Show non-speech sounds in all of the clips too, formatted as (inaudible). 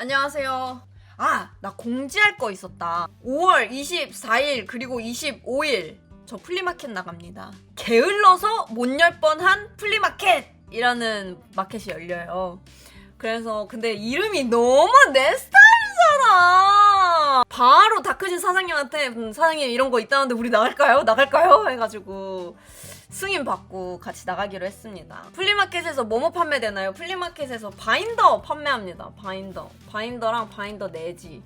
안녕하세요. 아, 나 공지할 거 있었다. 5월 24일 그리고 25일 저 플리마켓 나갑니다. 게을러서 못열 뻔한 플리마켓이라는 마켓이 열려요. 그래서 근데 이름이 너무 내 스타일이잖아. 바로 다크진 사장님한테 음, 사장님 이런 거 있다는데 우리 나갈까요? 나갈까요? 해가지고 승인 받고 같이 나가기로 했습니다. 플리마켓에서 뭐뭐 판매되나요? 플리마켓에서 바인더 판매합니다. 바인더. 바인더랑 바인더 내지.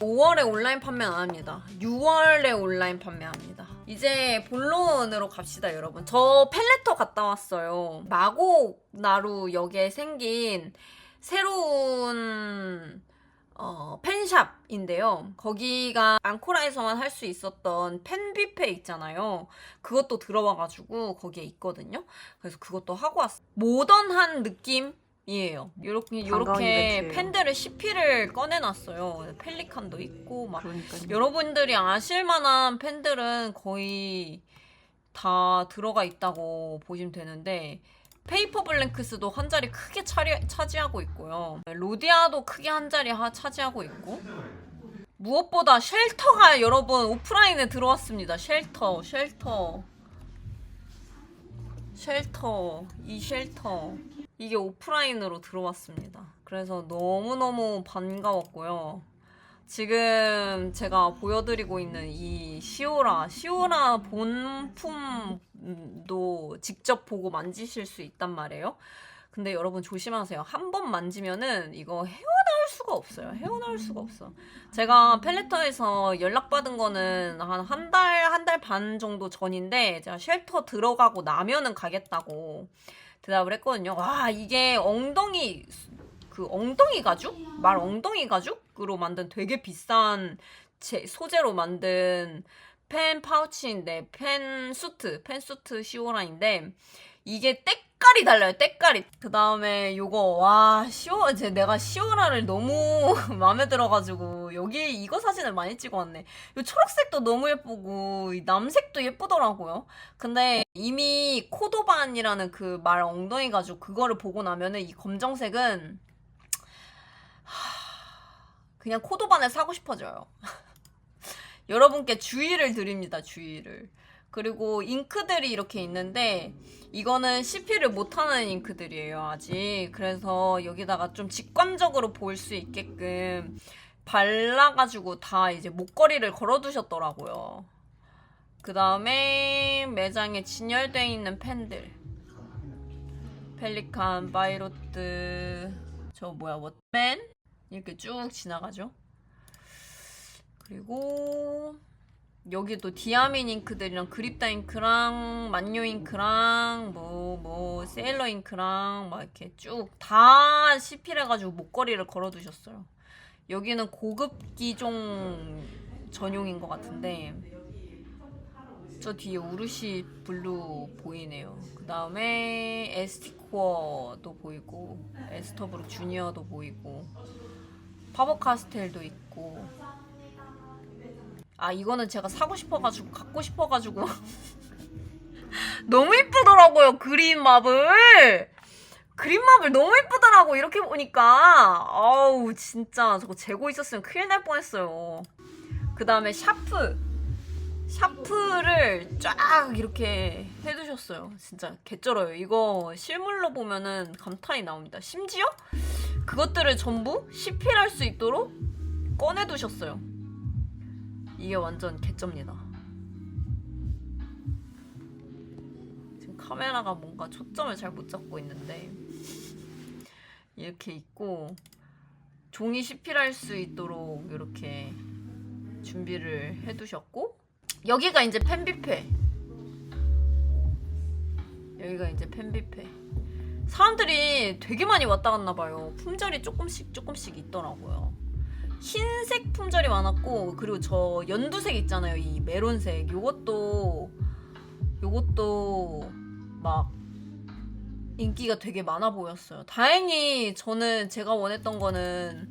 (5월에) 온라인 판매 안 합니다 (6월에) 온라인 판매합니다 이제 본론으로 갑시다 여러분 저 펠레터 갔다 왔어요 마곡 나루 역에 생긴 새로운 어, 펜샵인데요. 거기가 앙코라에서만 할 수 있었던 펜 뷔페 있잖아요. 그것도 들어와가지고 거기에 있거든요. 그래서 그것도 하고 왔어요. 모던한 느낌이에요. 요렇게, 요렇게 이벤트예요. 펜들을 CP를 꺼내놨어요. 펠리칸도 있고, 막. 그러니까요. 여러분들이 아실만한 펜들은 거의 다 들어가 있다고 보시면 되는데 페이퍼 블랭크스도 한 자리 크게 차리, 차지하고 있고요. 로디아도 크게 한 자리 하, 차지하고 있고 무엇보다 쉘터가 여러분 오프라인에 들어왔습니다. 쉘터, 쉘터. 쉘터, 이 쉘터. 이게 오프라인으로 들어왔습니다. 그래서 너무너무 반가웠고요. 지금 제가 보여드리고 있는 이 시오라, 시오라 본품도 직접 보고 만지실 수 있단 말이에요. 근데 여러분 조심하세요. 한 번 만지면은 이거 헤어나올 수가 없어요. 헤어나올 수가 없어. 제가 펠레터에서 연락받은 거는 한 한 달, 한 달 반 정도 전인데 제가 쉘터 들어가고 나면은 가겠다고 대답을 했거든요. 와, 이게 엉덩이 그 엉덩이 가죽? 말 엉덩이 가죽 으로 만든 되게 비싼 제, 소재로 만든 펜 파우치인데 펜 수트, 펜 수트 시오라인데 이게 때깔이 달라요. 때깔이. 그 다음에 요거 와 시오 제 내가 시오라를 너무 (laughs) 마음에 들어가지고 여기 이거 사진을 많이 찍어왔네. 요 초록색도 너무 예쁘고 이 남색도 예쁘더라고요. 근데 이미 코도반이라는 그 말 엉덩이 가죽 그거를 보고 나면은 이 검정색은 그냥 코도반을 사고 싶어져요. (laughs) 여러분께 주의를 드립니다, 주의를. 그리고 잉크들이 이렇게 있는데, 이거는 CP를 못하는 잉크들이에요, 아직. 그래서 여기다가 좀 직관적으로 보일 수 있게끔 발라가지고 다 이제 목걸이를 걸어두셨더라고요. 그 다음에 매장에 진열되어 있는 펜들. 펠리칸, 바이로트, 저 뭐야, 워맨? 이렇게 쭉 지나가죠. 그리고 여기도 디아민 잉크들이랑 그립다 잉크랑 만요 잉크랑 뭐뭐 세일러 잉크랑 막 이렇게 쭉다 CP해가지고 목걸이를 걸어두셨어요. 여기는 고급 기종 전용인 것 같은데 저 뒤에 우르시 블루 보이네요. 그 다음에 에스티코어도 보이고 에스터브룩 주니어도 보이고 파버 카스텔도 있고. 아 이거는 제가 사고 싶어가지고 갖고 싶어가지고. (laughs) 너무 이쁘더라고요 그린 마블! 그린 마블 너무 이쁘더라고 이렇게 보니까. 아우 진짜. 저거 재고 있었으면 큰일 날 뻔했어요. 그 다음에 샤프. 샤프를 쫙 이렇게 해두셨어요. 진짜 개쩔어요. 이거 실물로 보면은 감탄이 나옵니다. 심지어 그것들을 전부 CP할 수 있도록 꺼내두셨어요. 이게 완전 개쩝니다. 지금 카메라가 뭔가 초점을 잘 못 잡고 있는데 이렇게 있고 종이 CP할 수 있도록 이렇게 준비를 해두셨고 여기가 이제 펜뷔페 여기가 이제 펜뷔페 사람들이 되게 많이 왔다 갔나 봐요. 품절이 조금씩 조금씩 있더라고요. 흰색 품절이 많았고 그리고 저 연두색 있잖아요. 이 메론색. 요것도 요것도 막 인기가 되게 많아 보였어요. 다행히 저는 제가 원했던 거는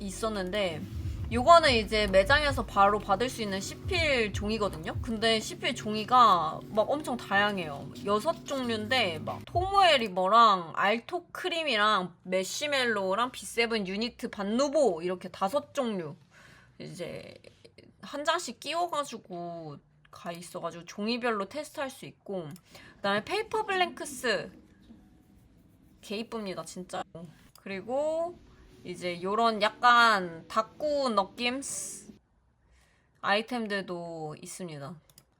있었는데 요거는 이제 매장에서 바로 받을 수 있는 시필 종이거든요. 근데 시필 종이가 막 엄청 다양해요. 여섯 종류인데 막 토모에 리버랑 알토 크림이랑 메시멜로랑 B7 유니트 반누보 이렇게 다섯 종류 이제 한 장씩 끼워가지고 가 있어가지고 종이별로 테스트할 수 있고 그다음에 페이퍼 블랭크스 개 이쁩니다 진짜. 그리고 이제 요런 약간 다꾸 느낌 아이템들도 있습니다.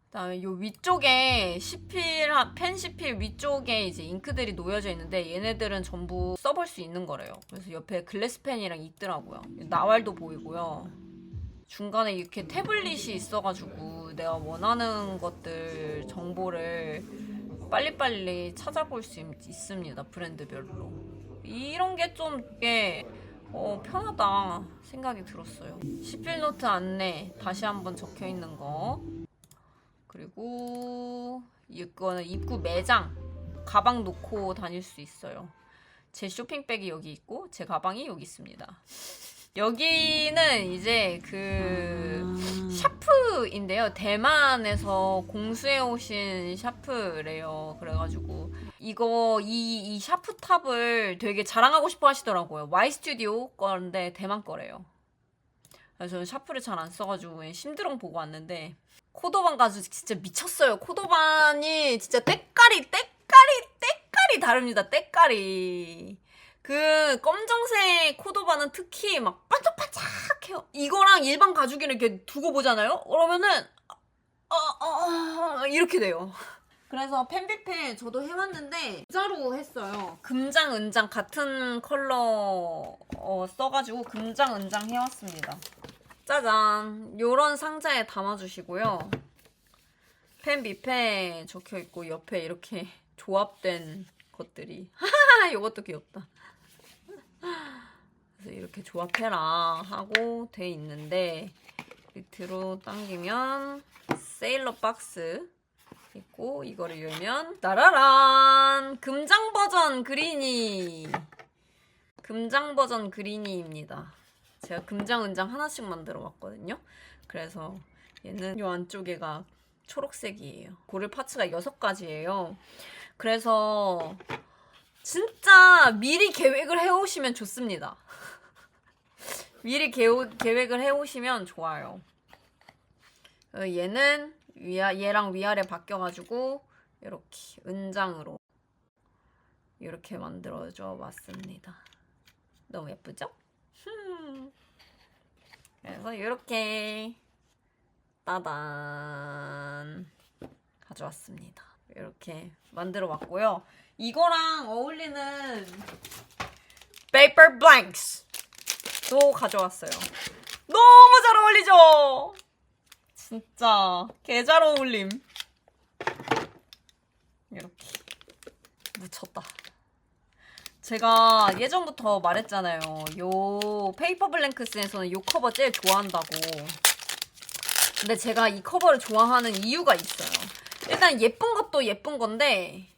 그다음에 요 위쪽에 시필 펜 시필 위쪽에 이제 잉크들이 놓여져 있는데 얘네들은 전부 써볼 수 있는 거래요. 그래서 옆에 글래스 펜이랑 있더라고요. 나왈도 보이고요. 중간에 이렇게 태블릿이 있어가지고 내가 원하는 것들 정보를 빨리빨리 찾아볼 수 있, 있습니다. 브랜드별로. 이런 게 좀 이게 어, 편하다 생각이 들었어요. 시필노트 안내 다시 한번 적혀 있는 거. 그리고 이거는 입구 매장 가방 놓고 다닐 수 있어요. 제 쇼핑백이 여기 있고 제 가방이 여기 있습니다. 여기는 이제 그 샤프인데요. 대만에서 공수해 오신 샤프래요. 그래가지고 이거 이, 이 샤프 탑을 되게 자랑하고 싶어 하시더라고요. Y 스튜디오 건데 대만 거래요. 저는 샤프를 잘 안 써가지고 그냥 심드렁 보고 왔는데 코도반 가지고 진짜 미쳤어요. 코도반이 진짜 때깔이 때깔이 때깔이 다릅니다. 때깔이. 그 검정색 코도바는 특히 막 반짝반짝해요. 이거랑 일반 가죽이를 이렇게 두고 보잖아요. 그러면은 어, 어, 어, 이렇게 돼요. 그래서 펜비펜 저도 해봤는데 금자로 했어요. 금장 은장 같은 컬러 어, 써가지고 금장 은장 해왔습니다. 짜잔 요런 상자에 담아주시고요. 펜 비펜 적혀있고 옆에 이렇게 (laughs) 조합된 것들이 하하하 (laughs) 요것도 귀엽다. 그래서 이렇게 조합해라 하고 돼 있는데 밑으로 당기면 세일러 박스 있고 이거를 열면 따라란 금장 버전 그리니 금장 버전 그리니입니다. 제가 금장 은장 하나씩 만들어 왔거든요. 그래서 얘는 요 안쪽에가 초록색이에요. 고를 파츠가 6가지예요. 그래서 진짜 미리 계획을 해오시면 좋습니다. (laughs) 미리 계획을 해오시면 좋아요. 어, 얘는 위아, 얘랑 위아래 바뀌어가지고 이렇게 은장으로 이렇게 만들어줘 왔습니다. 너무 예쁘죠? (laughs) 그래서 이렇게 따단 가져왔습니다. 이렇게 만들어 왔고요. 이거랑 어울리는 paper blanks 도 가져왔어요. 너무 잘 어울리죠? 진짜 개잘 어울림. 이렇게 묻혔다. 제가 예전부터 말했잖아요. 요 페이퍼 블랭크스에서는 요 커버 제일 좋아한다고. 근데 제가 이 커버를 좋아하는 이유가 있어요. 일단 예쁜 것도 예쁜 건데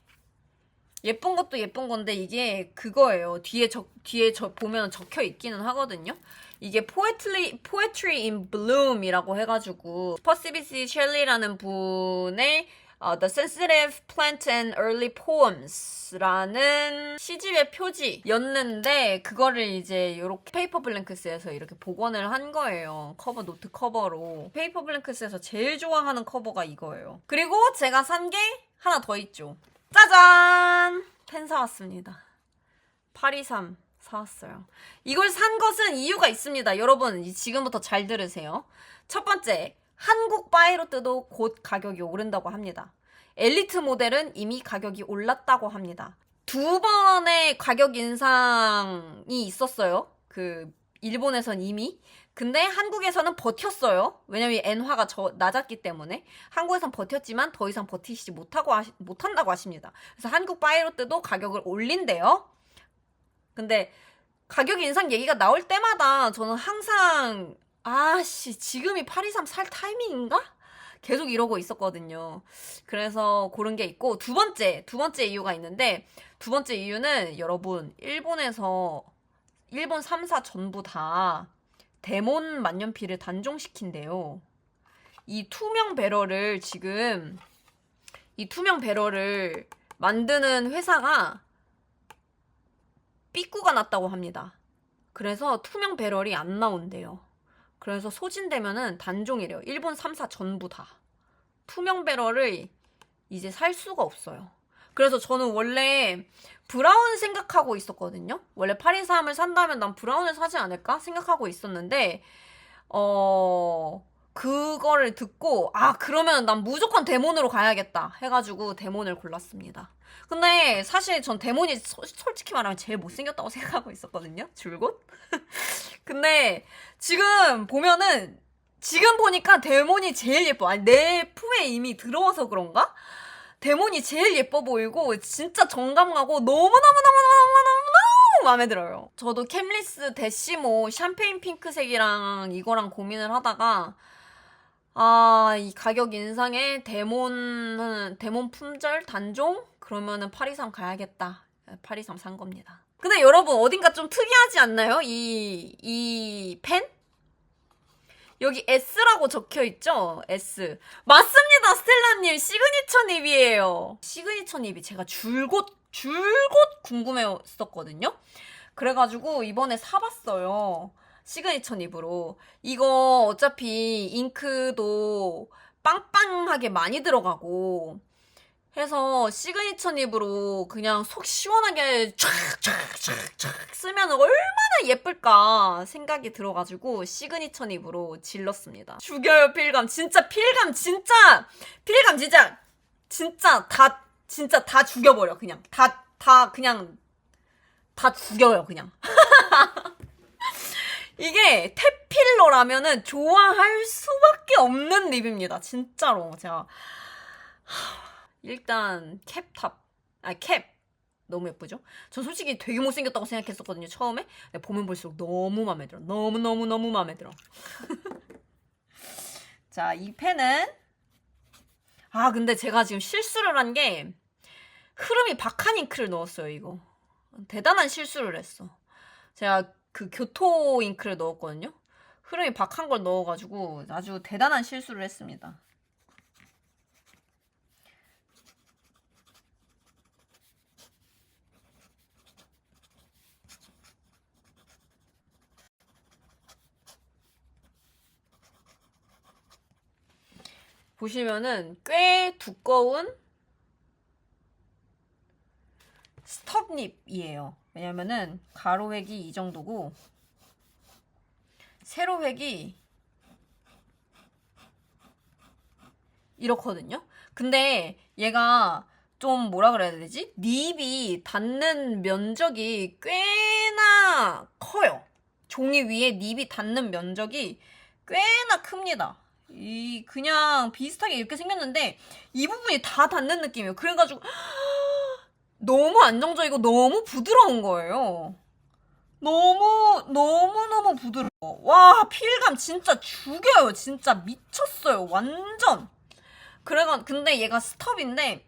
예쁜 것도 예쁜 건데 이게 그거예요. 뒤에 적 뒤에 저 보면 적혀 있기는 하거든요. 이게 poetry poetry in bloom이라고 해가지고 퍼시비시 셸리라는 분의 어, The Sensitive Plant and Early Poems라는 시집의 표지였는데 그거를 이제 이렇게 페이퍼 블랭크스에서 이렇게 복원을 한 거예요. 커버 노트 커버로 페이퍼 블랭크스에서 제일 좋아하는 커버가 이거예요. 그리고 제가 산 게 하나 더 있죠. 짜잔! 펜 사왔습니다. 823 사왔어요. 이걸 산 것은 이유가 있습니다. 여러분, 지금부터 잘 들으세요. 첫 번째, 한국 바이로트도 곧 가격이 오른다고 합니다. 엘리트 모델은 이미 가격이 올랐다고 합니다. 두 번의 가격 인상이 있었어요. 그, 일본에선 이미. 근데 한국에서는 버텼어요. 왜냐면 엔화가 저, 낮았기 때문에. 한국에선 버텼지만 더 이상 버티지 못하고 하시, 못한다고 하십니다. 그래서 한국 바이로트도 가격을 올린대요. 근데 가격 인상 얘기가 나올 때마다 저는 항상 아씨 지금이 823 살 타이밍인가? 계속 이러고 있었거든요. 그래서 고른 게 있고 두 번째 두 번째 이유가 있는데 두 번째 이유는 여러분 일본에서 일본 3사 전부 다 데몬 만년필을 단종시킨대요. 이 투명 배럴을 지금 이 투명 배럴을 만드는 회사가 삐꾸가 났다고 합니다. 그래서 투명 배럴이 안 나온대요. 그래서 소진되면은 단종이래요. 일본 3사 전부 다. 투명 배럴을 이제 살 수가 없어요. 그래서 저는 원래 브라운 생각하고 있었거든요. 원래 823을 산다면 난 브라운을 사지 않을까 생각하고 있었는데 어 그거를 듣고 아 그러면 난 무조건 데몬으로 가야겠다 해가지고 데몬을 골랐습니다. 근데 사실 전 데몬이 소- 솔직히 말하면 제일 못생겼다고 (laughs) 생각하고 있었거든요. 줄곧. (laughs) 근데 지금 보면은 지금 보니까 데몬이 제일 예뻐. 아니 내 품에 이미 들어와서 그런가? 데몬이 제일 예뻐 보이고 진짜 정감 가고 너무 너무 너무 너무 너무너무 마음에 들어요. 저도 캠리스 데시모 샴페인 핑크색이랑 이거랑 고민을 하다가 아, 이 가격 인상에 데몬 데몬 품절 단종 그러면은 823 가야겠다. 823산 겁니다. 근데 여러분 어딘가 좀 특이하지 않나요? 이 이 펜? 여기 S라고 적혀 있죠? S. 맞습니다, 스텔라님. 시그니처 닙이에요. 시그니처 닙이 제가 줄곧, 줄곧 궁금했었거든요? 그래가지고 이번에 사봤어요. 시그니처 닙으로. 이거 어차피 잉크도 빵빵하게 많이 들어가고 해서 시그니처 닙으로 그냥 속 시원하게 촥촥촥촥 쓰면 얼마나 예쁠까 생각이 들어가지고 시그니처 닙으로 질렀습니다. 죽여요 필감 진짜 필감 진짜 필감 진짜 진짜 다 진짜 다 죽여버려 그냥 다다 그냥 다 죽여요 그냥 (laughs) 이게 테필러라면은 좋아할 수밖에 없는 립입니다 진짜로. 제가 일단 캡탑 아 캡. 너무 예쁘죠? 전 솔직히 되게 못생겼다고 생각했었거든요 처음에. 근데 보면 볼수록 너무 마음에 들어. 너무 너무 너무 마음에 들어. (laughs) 자 이 펜은. 아 근데 제가 지금 실수를 한 게 흐름이 잉크를 넣었어요 이거. 대단한 실수를 했어. 제가 그 교토 잉크를 넣었거든요. 흐름이 박한 걸 넣어가지고 아주 대단한 실수를 했습니다. 보시면은 꽤 두꺼운 스톱립이에요. 왜냐면은 가로획이 이 정도고 세로획이 이렇거든요. 근데 얘가 좀 뭐라 그래야 되지? 닙이 닿는 면적이 꽤나 커요. 종이 위에 닙이 닿는 면적이 꽤나 큽니다. 이 그냥 비슷하게 이렇게 생겼는데 이 부분이 다 닿는 느낌이에요. 그래가지고 너무 안정적이고 너무 부드러운 거예요. 너무 너무 너무 부드러워. 와 필감 진짜 죽여요. 진짜 미쳤어요. 완전. 그래가 근데 얘가 스톱인데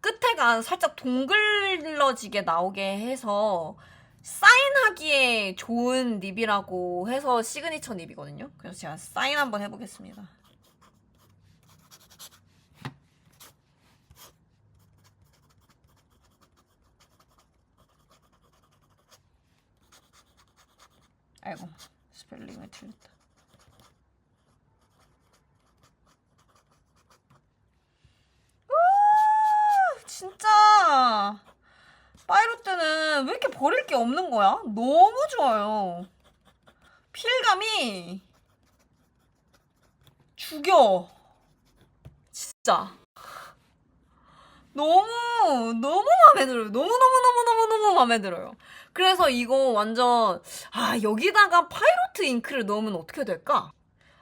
끝에가 살짝 동글러지게 나오게 해서 사인하기에 좋은 립이라고 해서 시그니처 립이거든요. 그래서 제가 사인 한번 해보겠습니다. 아이고 스펠링을 틀렸다. 우, 진짜 파이로트는 왜 이렇게 버릴 게 없는 거야? 너무 좋아요. 필감이 죽여. 진짜. 너무 너무 마음에 들어요. 너무 너무 너무 너무 너무 마음에 들어요. 그래서 이거 완전 아 여기다가 파이로트 잉크를 넣으면 어떻게 될까?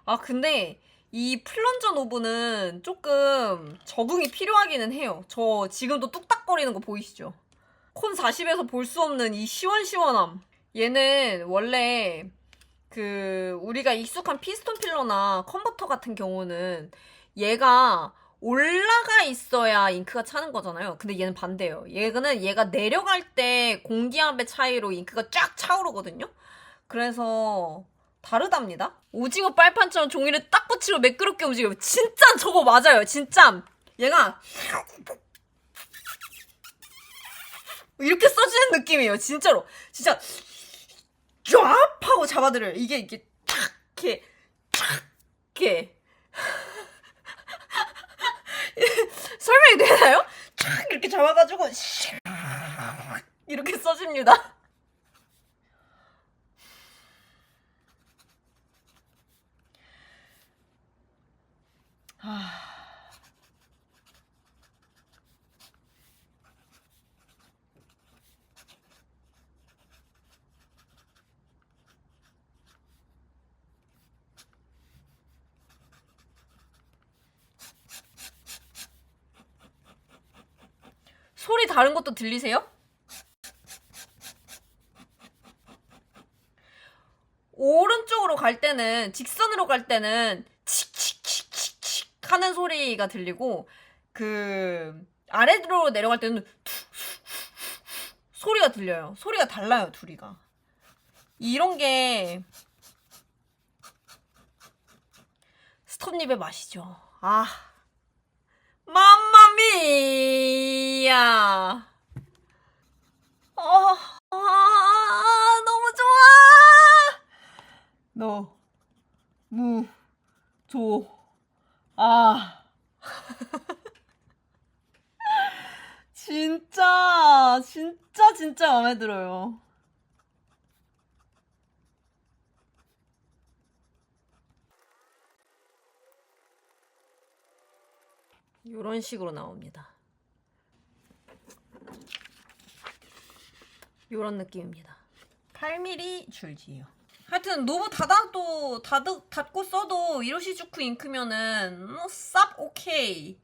아 근데 이 플런저 노브는 조금 적응이 필요하기는 해요. 저 지금도 뚝딱거리는 거 보이시죠? 콘 40에서 볼 수 없는 이 시원시원함. 얘는 원래 그 우리가 익숙한 피스톤 필러나 컨버터 같은 경우는 얘가 올라가 있어야 잉크가 차는 거잖아요. 근데 얘는 반대예요. 얘는 얘가 내려갈 때 공기압의 차이로 잉크가 쫙 차오르거든요. 그래서 다르답니다. 오징어 빨판처럼 종이를 딱 붙이고 매끄럽게 움직여요. 진짜 저거 맞아요. 진짜 얘가 이렇게 써지는 느낌이에요. 진짜로. 진짜 쫙 하고 잡아들어요. 이게 이게 탁 이렇게 탁 이렇게 (laughs) 설명이 되나요? 탁 이렇게 잡아가지고 샥 이렇게 써집니다. 소리 다른 것도 들리세요? 오른쪽으로 갈 때는 직선으로 갈 때는 칙칙칙칙칙 하는 소리가 들리고 그 아래로 내려갈 때는 소리가 들려요. 소리가 달라요, 둘이가. 이런 게 스톱닙의 맛이죠. 아. 맘마미야. 어, 아, 너무 좋아. 너, 무, 조, 아. (laughs) 진짜, 진짜, 진짜 마음에 들어요. 이런 식으로 나옵니다. 이런 느낌입니다. 8mm 줄지요. 하여튼 너무 닫아도 닫, 닫고 써도 이로시주쿠 잉크면은 음, 쌉 오케이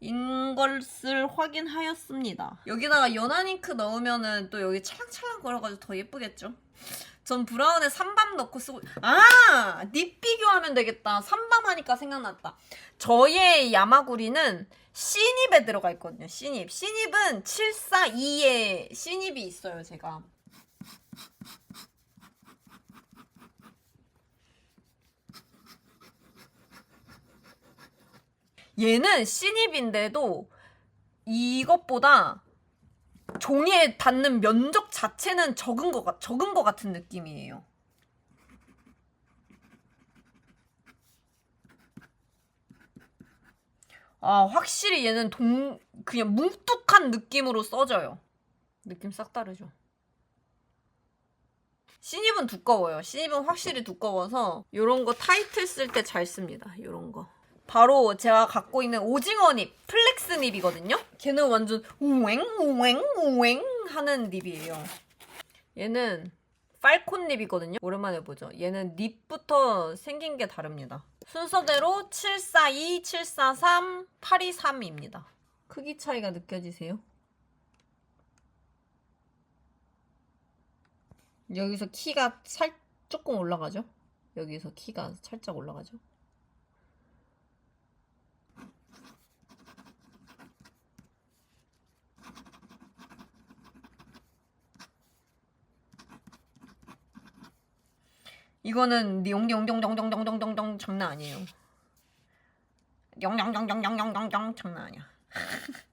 인 것을 확인하였습니다. 여기다가 연한 잉크 넣으면은 또 여기 찰랑찰랑 거려가지고 더 예쁘겠죠? 전 브라운에 삼밤 넣고 쓰고 아! 립 비교하면 되겠다. 삼밤 하니까 생각났다. 저의 야마구리는 C닙에 들어가 있거든요. C닙. C닙은 742에 C닙이 있어요, 제가. 얘는 C닙인데도 이것보다 종이에 닿는 면적 자체는 적은 것, 같- 적은 것 같은 느낌이에요. 아, 확실히 얘는 동, 그냥 뭉뚝한 느낌으로 써져요. 느낌 싹 다르죠. 신입은 두꺼워요. 신입은 확실히 두꺼워서 이런 거 타이틀 쓸 때 잘 씁니다. 이런 거. 바로 제가 갖고 있는 오징어 닙, 플렉스 닙이거든요. 걔는 완전 우웽 우웽 우웽 하는 닙이에요. 얘는 팔콘 닙이거든요. 오랜만에 보죠. 얘는 닙부터 생긴 게 다릅니다. 순서대로 742, 743, 823입니다. 크기 차이가 느껴지세요? 여기서 키가 살 조금 올라가죠? 여기서 키가 살짝 올라가죠? 이거는 용용용용용용용용 장난 아니에요. 영영영영영영영 장난 아니야. (laughs)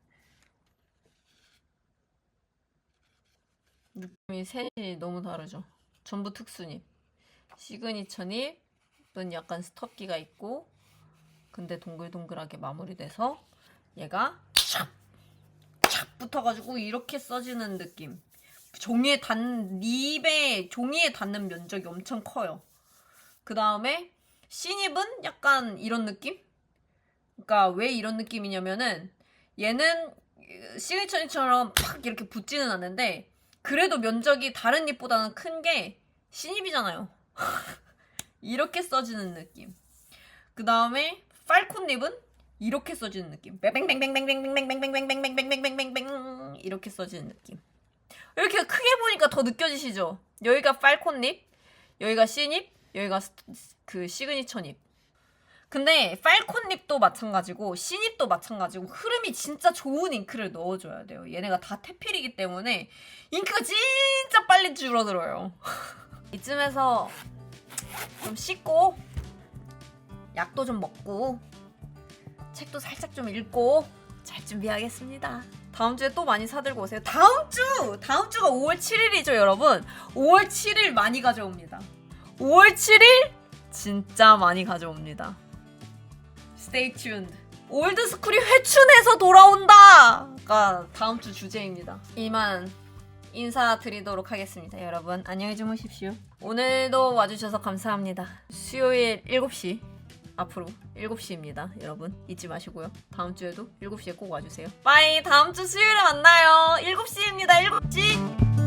느낌이 셋이 너무 다르죠. 전부 특수잎. 시그니처잎은 약간 스톱기가 있고 근데 동글동글하게 마무리돼서 얘가 촥! 촥 붙어가지고 이렇게 써지는 느낌. 종이에 닿는 립에 종이에 닿는 면적이 엄청 커요. 그 다음에 신입은 약간 이런 느낌? 그러니까 왜 이런 느낌이냐면은 얘는 시그니처처럼 팍 이렇게 붙지는 않는데 그래도 면적이 다른 립보다는 큰 게 신입이잖아요. (laughs) 이렇게 써지는 느낌. 그 다음에 팔콘 립은 이렇게 써지는 느낌. 뱅뱅뱅뱅뱅뱅뱅뱅뱅뱅뱅뱅뱅뱅뱅뱅뱅뱅 이렇게 써지는 느낌. 이렇게 크게 보니까 더 느껴지시죠? 여기가 팔콘잎, 여기가 C잎, 여기가 스- 그 시그니처잎. 근데 팔콘잎도 마찬가지고 C잎도 마찬가지고 흐름이 진짜 좋은 잉크를 넣어줘야 돼요. 얘네가 다 태필이기 때문에 잉크가 진짜 빨리 줄어들어요. (laughs) 이쯤에서 좀 씻고 약도 좀 먹고 책도 살짝 좀 읽고 잘 준비하겠습니다. 다음 주에 또 많이 사들고 오세요. 다음 주! 다음 주가 5월 7일이죠, 여러분. 5월 7일 많이 가져옵니다. 5월 7일 진짜 많이 가져옵니다. Stay tuned. 올드 스쿨이 회춘해서 돌아온다가 다음 주 주제입니다. 이만 인사드리도록 하겠습니다. 여러분 안녕히 주무십시오. 오늘도 와주셔서 감사합니다. 수요일 7시 앞으로 7시입니다. 여러분 잊지 마시고요. 다음 주에도 7시에 꼭 와주세요. 빠이 다음 주 수요일에 만나요. 7시입니다. 7시.